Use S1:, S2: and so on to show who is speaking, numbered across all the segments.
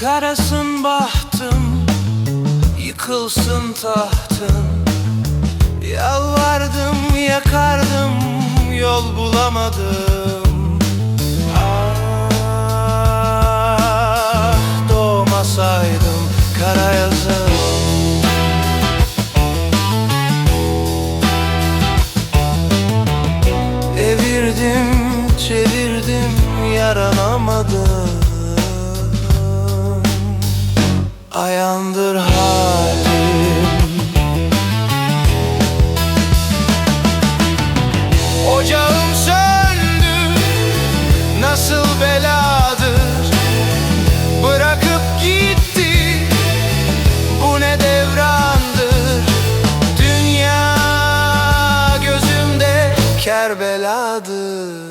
S1: Karasın bahtım Yıkılsın tahtım Yalvardım yakardım Yol bulamadım. Ah doğmasaydım kara yazım. Evirdim çevirdim yaranamadım Ayandır halim. Ocağım söndü Nasıl beladır? Bırakıp gitti Bu ne devrandır? Dünya gözümde Kerbeladır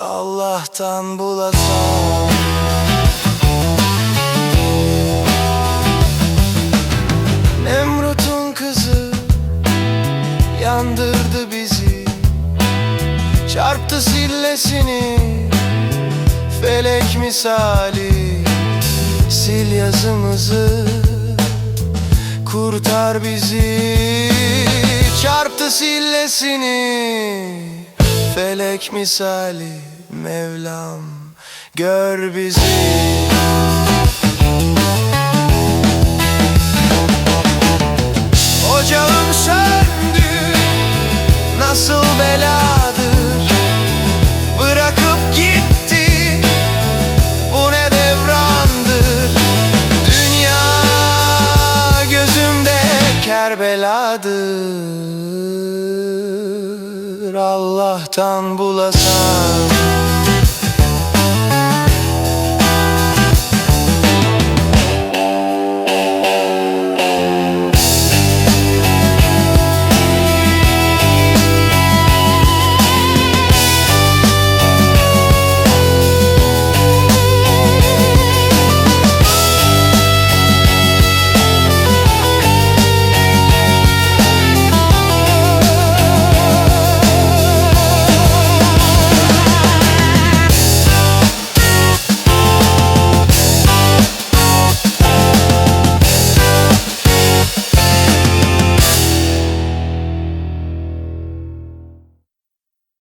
S1: Allah'tan bulasam Yandırdı bizi. Çarptı sillesini Felek misali. Sil yazımızı Kurtar bizi. Çarptı sillesini Felek misali. Mevlam Gör bizi Allah'tan bulasam